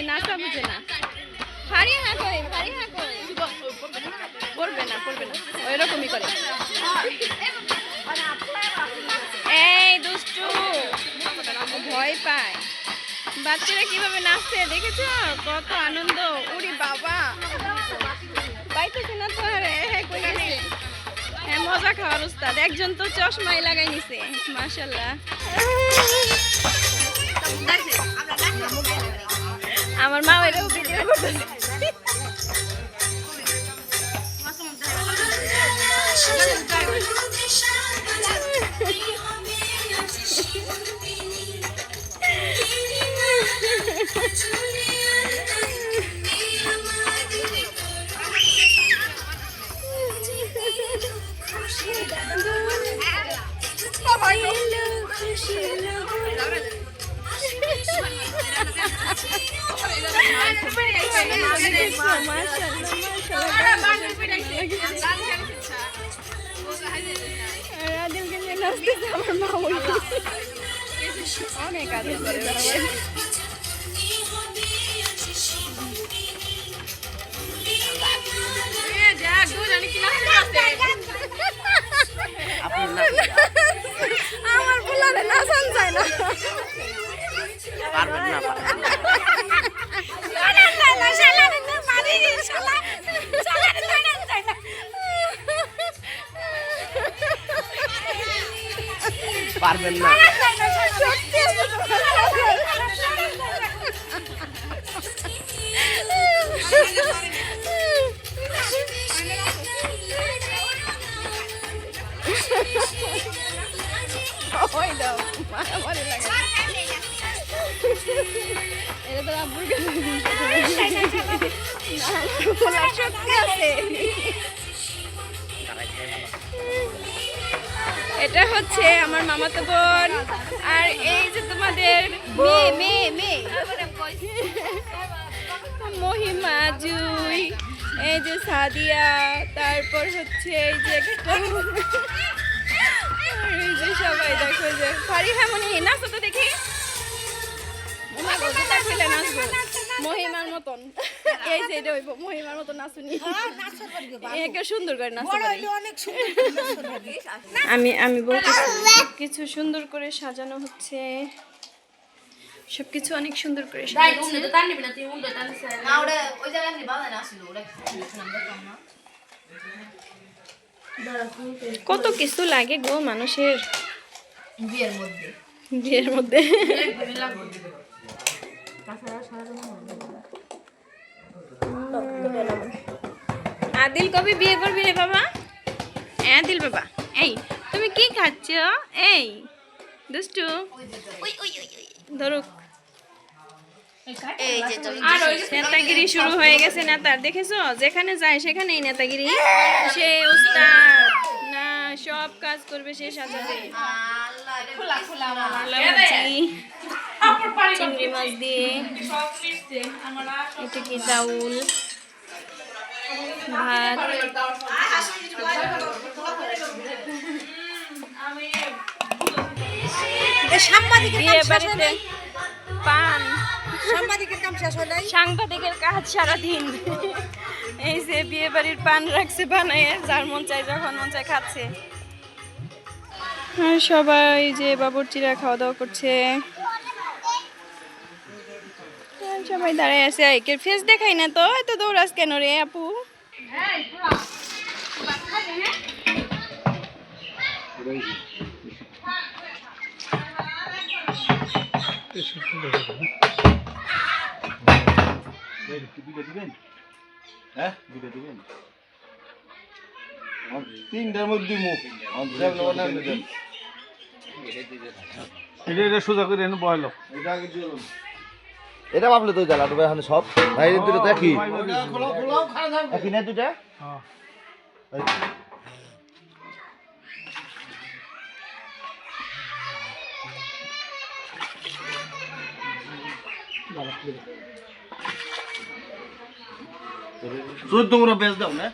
বুঝে নাচা বুঝে না। ফারি হ্যাঁ করে ফারি হ্যাঁ করে। না, পড়বে না। ওই রকমই করে। এই দুষ্টু, ভয় পায়। বাচ্চারা কীভাবে নাচছে দেখেছ? কত আনন্দ। উড়ি বাবা। পাইতেছে না তো আরে হ্যাঁ কই হ্যাঁ মজা খাওয়ার উস্তাদ একজন তো চশমাই লাগাই নিছে মাশাল্লাহ আমার মা এটাও অনেক আদর করে আমার পোলারে নাচান যায় না। পারবেন না পারবেন না। এটা এটা হচ্ছে আমার মামাতো বোন আর এই যে তোমাদের মেয়ে মেয়ে মেয়ে। মহিমা জুই, এই যে সাদিয়া, তারপর হচ্ছে এই যে সবাই দেখো যে ফারি মনে নাচো তো দেখি? মহিমার মতন। এই যে এটা হইব মহিমার মতন নাচুনি। একে সুন্দর করে পারি। আমি আমি বলতে কিছু সুন্দর করে সাজানো হচ্ছে। সবকিছু অনেক সুন্দর করে কত কিছু লাগে গো মানুষের। বিয়ের মধ্যে। বিয়ের মধ্যে। আদিল কবে বিয়ে করবি রে বাবা? আদিল বাবা এই তুমি কি খাচ্ছ? এই দুষ্টু। ধরুক। নেতাগিরি শুরু হয়ে গেছে নেতার দেখেছ? যেখানে যায় সেখানেই নেতাগিরি। সে উস্তাদ। না সব কাজ করবে সে ভাজি, চিংড়ি মাছ দিয়ে। এটা কি চাউল? ভাত। হয় হয় সাংবাদিকের কাজ সারাদিন। এই যে বিয়ে বাড়ির পান রাখছে বানায় যার মন চায় যখন মন চায় খাচ্ছে। আর সবাই যে বাবুর্চিরা খাওয়া দাওয়া করছে সবাই দাঁড়ায় আছে। একের ফেস দেখাই না তো? এত দৌড়াস কেন রে আপু? হ্যাঁ? দুটো দিবেন? তিনটার মধ্যে মুখ এটা এটা সোজা করে এনে বয়ল এটা ভাবলে তো জ্বালা এখন সব। ভাই দুটো তো একই। একই না দুটা হ্যাঁ। চোদ্দ মুড়ো বেচ দাও না?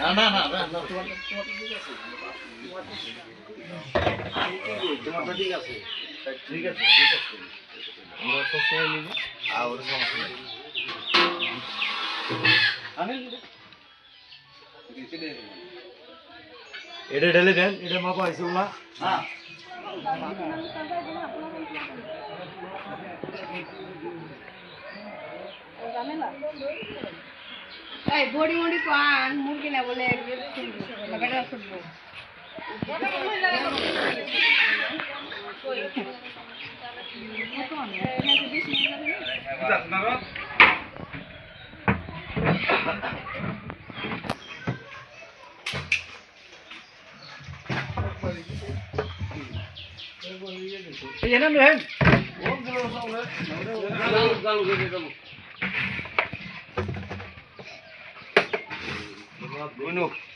না না না না তোমার ঠিক আছে। ঠিক আছে ঠিক আছে। আমরা সবসময় নিব। আর ওর সমস্যা নেই এটা ঢেলে দেন, এটা মাপা আছে ওলা। হ্যাঁ এই, বড়ি মুড়ি পান, মুরগি না বলে এখানে নেন বুনু আসাম ভাই খাই তাহলে দুধ রাখলে ওই গাই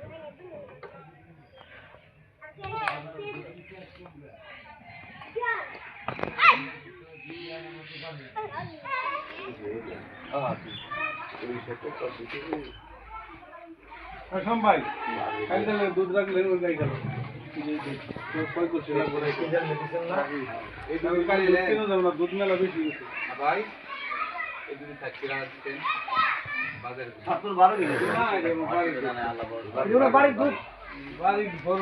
এই দুধ কালি কেন যাব না দুধ মেলা বেশি গেছে ছাত্র বারো দিন না এটা বাড়ি দুধ বাড়ি বড়